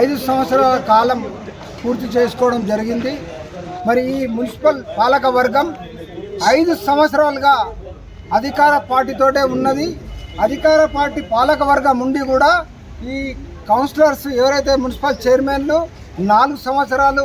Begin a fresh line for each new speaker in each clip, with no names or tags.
ఐదు సంవత్సరాల కాలం పూర్తి చేసుకోవడం జరిగింది. మరి ఈ మున్సిపల్ పాలక వర్గం ఐదు సంవత్సరాలుగా అధికార పార్టీతోటే ఉన్నది. అధికార పార్టీ పాలక వర్గం ఉండి కూడా ఈ కౌన్సిలర్స్ ఎవరైతే మున్సిపల్ చైర్మన్లు నాలుగు సంవత్సరాలు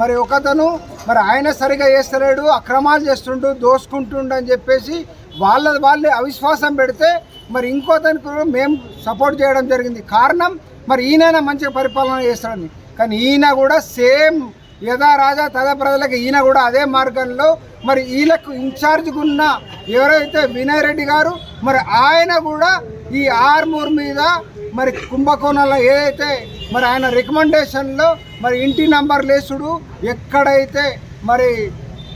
మరి ఒకతను మరి ఆయన సరిగా చేస్తలేడు అక్రమాలు చేస్తుండు దోసుకుంటుండు అని చెప్పేసి వాళ్ళ వాళ్ళే అవిశ్వాసం పెడితే మరి ఇంకోతనికి కూడా మేము సపోర్ట్ చేయడం జరిగింది. కారణం మరి ఈయన మంచిగా పరిపాలన చేస్తాడని. కానీ ఈయన కూడా సేమ్ యథా రాజా తద ప్రజలకు ఈయన కూడా అదే మార్గంలో మరి వీళ్ళకు ఇన్ఛార్జ్గా ఉన్న ఎవరైతే వినయ్ రెడ్డి గారు మరి ఆయన కూడా ఈ ఆర్మూర్ మీద మరి కుంభకోణంలో ఏదైతే మరి ఆయన రికమెండేషన్లో మరి ఇంటి నంబర్ లేసుడు ఎక్కడైతే మరి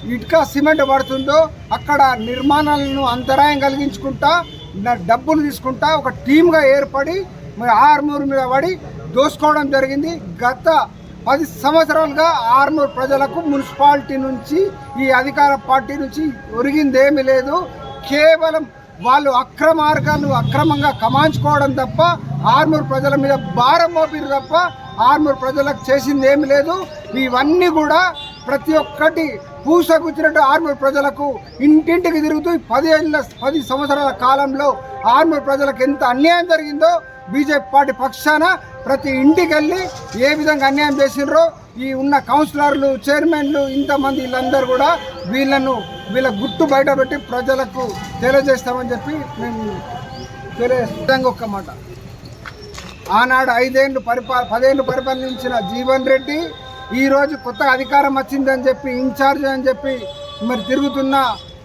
ఇటుక సిమెంట్ పడుతుందో అక్కడ నిర్మాణాలను అంతరాయం కలిగించుకుంటా డబ్బులు తీసుకుంటా ఒక టీమ్గా ఏర్పడి మరి ఆర్మూర్ మీద పడి దోసుకోవడం జరిగింది. గత పది సంవత్సరాలుగా ఆర్మూర్ ప్రజలకు మున్సిపాలిటీ నుంచి ఈ అధికార పార్టీ నుంచి ఒరిగిందేమీ లేదు. కేవలం వాళ్ళు అక్రమార్గాలు అక్రమంగా కమాంచుకోవడం తప్ప ఆర్మూర్ ప్రజల మీద భారం మోపిరు తప్ప ఆర్మూర్ ప్రజలకు చేసింది ఏమి లేదు. ఇవన్నీ కూడా ప్రతి ఒక్కటి పూసగుచ్చినట్టు ఆర్మూర్ ప్రజలకు ఇంటింటికి తిరుగుతూ పదేళ్ళ పది సంవత్సరాల కాలంలో ఆర్మూర్ ప్రజలకు ఎంత అన్యాయం జరిగిందో బీజేపీ పార్టీ పక్షాన ప్రతి ఇంటికి వెళ్ళి ఏ విధంగా అన్యాయం చేసినారో ఈ ఉన్న కౌన్సిలర్లు చైర్మన్లు ఇంతమంది వీళ్ళందరూ కూడా వీళ్ళను వీళ్ళ గుట్టు బయటపెట్టి ప్రజలకు తెలియజేస్తామని చెప్పి మేము తెలియజేస్తాం. ఒక్క మాట. ఆనాడు ఐదేళ్ళు పరిపాల పదేళ్ళు పరిపాలించిన జీవన్ రెడ్డి ఈరోజు కొత్త అధికారం వచ్చిందని చెప్పి ఇన్ఛార్జ్ అని చెప్పి మరి తిరుగుతున్న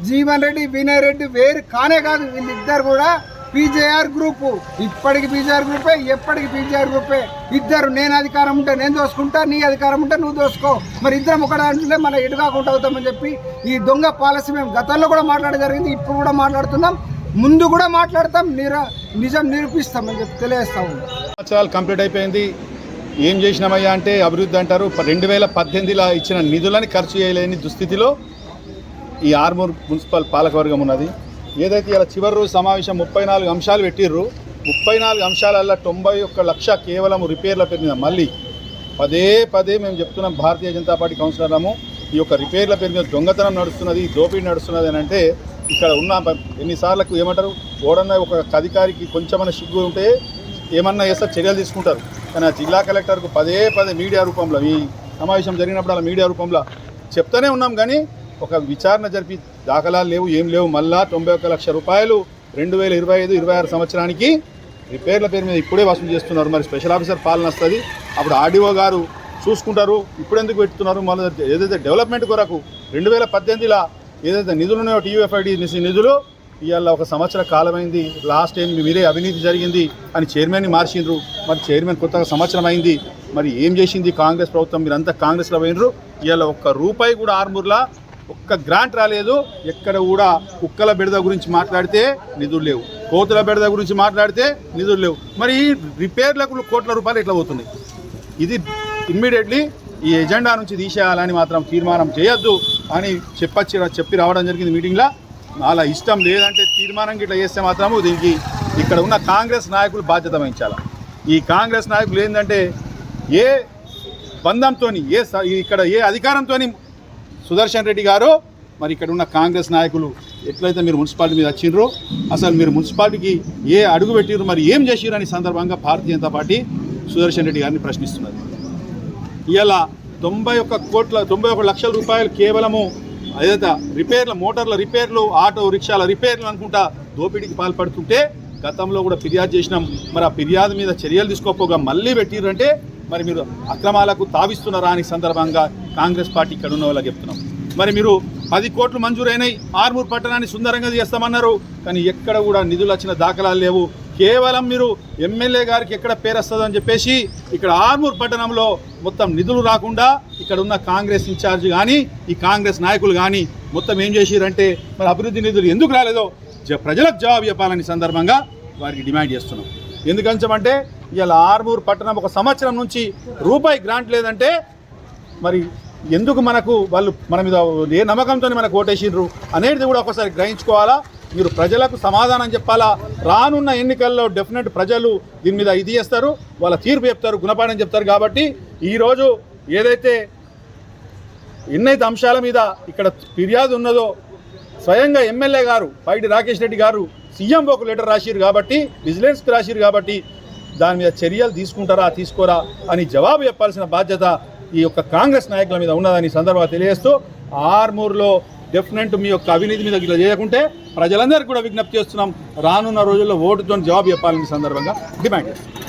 జీవన్ రెడ్డి వినయ్ రెడ్డి వేరు కానే కాదు వీళ్ళిద్దరు కూడా పీజేఆర్ గ్రూపు. ఇప్పటికి బీజేఆర్ గ్రూపే ఎప్పటికి బీజేఆర్ గ్రూపే. ఇద్దరు నేను అధికారం ఉంటే నేను దోసుకుంటా నీ అధికారం ఉంటే నువ్వు దోసుకో. మరి ఇద్దరం ఒకటే మన ఎటు కాకుండా అవుతామని చెప్పి ఈ దొంగ పాలసీ మేము గతంలో కూడా మాట్లాడడం జరిగింది ఇప్పుడు కూడా మాట్లాడుతున్నాం. ముందు కూడా మాట్లాడతాం నిర నిజం నిరూపిస్తామని చెప్పి తెలియజేస్తా ఉన్నాం.
సంవత్సరాలు కంప్లీట్ అయిపోయింది. ఏం చేసినామయ్యా అంటే అభివృద్ధి అంటారు. రెండు వేల పద్దెనిమిదిలో ఇచ్చిన నిధులని ఖర్చు చేయలేని దుస్థితిలో ఈ ఆర్మూర్ మున్సిపల్ పాలకవర్గం ఉన్నది. ఏదైతే ఇలా చివరి రోజు సమావేశం ముప్పై నాలుగు అంశాలు పెట్టిర్రు ముప్పై నాలుగు అంశాలల్లో తొంభై ఒక్క లక్ష కేవలం రిపేర్ల పేరు మళ్ళీ పదే పదే మేము చెప్తున్నాం భారతీయ జనతా పార్టీ కౌన్సిలర్లము ఈ యొక్క రిపేర్ల పెరిగిన దొంగతనం నడుస్తున్నది దోపిడీ నడుస్తున్నది అని అంటే ఇక్కడ ఉన్న ఎన్నిసార్లకు ఏమంటారు ఓడన్న ఒక అధికారికి కొంచెమన్నా సిగ్గు ఉంటే ఏమన్నా చేస్తే చర్యలు తీసుకుంటారు. కానీ ఆ జిల్లా కలెక్టర్కు పదే పదే మీడియా రూపంలో ఈ సమావేశం జరిగినప్పుడు అలా మీడియా రూపంలో చెప్తూనే ఉన్నాం కానీ ఒక విచారణ జరిపి దాఖలాలు లేవు ఏం లేవు. మళ్ళా తొంభై ఒక్క లక్ష రూపాయలు రెండు వేల ఇరవై ఐదు ఇరవై ఆరు సంవత్సరానికి రిపేర్ల పేరు మీద ఇప్పుడే వసూలు చేస్తున్నారు. మరి స్పెషల్ ఆఫీసర్ పాలన వస్తుంది. అప్పుడు ఆర్డీఓ గారు చూసుకుంటారు. ఇప్పుడు ఎందుకు పెట్టుతున్నారు? మన ఏదైతే డెవలప్మెంట్ కొరకు రెండు వేల పద్దెనిమిదిలో ఏదైతే నిధులు ఉన్నాయో టీయూఎఫ్ఐడి నిధులు ఇవాళ ఒక సంవత్సర కాలమైంది. లాస్ట్ టైం మీరే అవినీతి జరిగింది అని చైర్మన్ని మార్చిండ్రు. మరి చైర్మన్ కొత్తగా సంవత్సరం అయింది మరి ఏం చేసింది కాంగ్రెస్ ప్రభుత్వం? మీరంతా కాంగ్రెస్లో పోయినరు. ఇవాళ ఒక్క రూపాయి కూడా ఆర్మూర్లా ఒక్క గ్రాంట్ రాలేదు. ఎక్కడ కూడా కుక్కల బెడద గురించి మాట్లాడితే నిధులు లేవు. కోతుల బెడద గురించి మాట్లాడితే నిధులు లేవు. మరి ఈ రిపేర్లకు కోట్ల రూపాయలు ఎట్లా పోతుంది ఇది ఇమ్మీడియట్లీ ఈ ఎజెండా నుంచి తీసేయాలని మాత్రం తీర్మానం చేయొద్దు అని చెప్పచ్చి చెప్పి రావడం జరిగింది మీటింగ్లో అలా ఇష్టం లేదంటే తీర్మానం ఇట్లా చేస్తే మాత్రము దీనికి ఇక్కడ ఉన్న కాంగ్రెస్ నాయకులు బాధ్యత వహించాలి? ఈ కాంగ్రెస్ నాయకులు ఏంటంటే ఏ బంధంతో ఏ స- ఇక్కడ ఏ అధికారంతో సుదర్శన్ రెడ్డి గారు మరి ఇక్కడ ఉన్న కాంగ్రెస్ నాయకులు ఎట్లయితే మీరు మున్సిపాలిటీ మీద వచ్చిండ్రో అసలు మీరు మున్సిపాలిటీకి ఏ అడుగు పెట్టిర్రు మరి ఏం చేసిర్రు అని సందర్భంగా భారతీయ జనతా పార్టీ సుదర్శన్ రెడ్డి గారిని ప్రశ్నిస్తున్నది. ఇలా తొంభై ఒక్క కోట్ల తొంభై ఒక లక్షల రూపాయలు కేవలము ఏదైతే రిపేర్ల మోటార్ల రిపేర్లు ఆటో రిక్షాల రిపేర్లు అనుకుంటా దోపిడీకి పాల్పడుతుంటే గతంలో కూడా ఫిర్యాదు చేసినాం. మరి ఆ ఫిర్యాదు మీద చర్యలు తీసుకోకపోగా మళ్ళీ పెట్టిర్రంటే మరి మీరు అక్రమాలకు తావిస్తున్నారా అని సందర్భంగా కాంగ్రెస్ పార్టీ ఇక్కడ ఉన్న వాళ్ళకి చెప్తున్నాం. మరి మీరు పది కోట్లు మంజూరైనాయి ఆర్మూర్ పట్టణాన్ని సుందరంగా చేస్తామన్నారు. కానీ ఎక్కడ కూడా నిధులు వచ్చిన దాఖలాలు లేవు. కేవలం మీరు ఎమ్మెల్యే గారికి ఎక్కడ పేరు వస్తుందని చెప్పేసి ఇక్కడ ఆర్మూర్ పట్టణంలో మొత్తం నిధులు రాకుండా ఇక్కడ ఉన్న కాంగ్రెస్ ఇన్ఛార్జ్ కానీ ఈ కాంగ్రెస్ నాయకులు కానీ మొత్తం ఏం చేసిరంటే మరి అభివృద్ధి నిధులు ఎందుకు రాలేదో ప్రజలకు జవాబు చెప్పాలని సందర్భంగా వారికి డిమాండ్ చేస్తున్నాం. ఎందుకంచమంటే ఇలా ఆర్మూర్ పట్టణం ఒక సంవత్సరం నుంచి రూపాయి గ్రాంట్ లేదంటే మరి ఎందుకు మనకు వాళ్ళు మన మీద ఏ నమ్మకంతో మనకు ఓటేసిండ్రు అనేది కూడా ఒకసారి గ్రహించుకోవాలా. మీరు ప్రజలకు సమాధానం చెప్పాలా. రానున్న ఎన్నికల్లో డెఫినెట్ ప్రజలు దీని మీద ఇది చేస్తారు వాళ్ళ తీర్పు చెప్తారు గుణపాఠం చెప్తారు కాబట్టి ఈరోజు ఏదైతే ఎన్నైతే అంశాల మీద ఇక్కడ ఫిర్యాదు ఉన్నదో స్వయంగా ఎమ్మెల్యే గారు పైడి రాకేష్ రెడ్డి గారు సీఎం ఒక లెటర్ రాసిరు కాబట్టి విజిలెన్స్కి రాసిరు కాబట్టి దాని మీద చర్యలు తీసుకుంటారా తీసుకోరా అని జవాబు చెప్పాల్సిన బాధ్యత ఈ యొక్క కాంగ్రెస్ నాయకుల మీద ఉన్నదని సందర్భంగా తెలియజేస్తూ ఆర్మూర్లో డెఫినెట్ మీ యొక్క అవినీతి మీద ఇట్లా చేయకుంటే ప్రజలందరికీ కూడా విజ్ఞప్తి చేస్తున్నాం. రానున్న రోజుల్లో ఓటుతో జవాబు చెప్పాలని సందర్భంగా డిమాండ్ చేస్తున్నాం.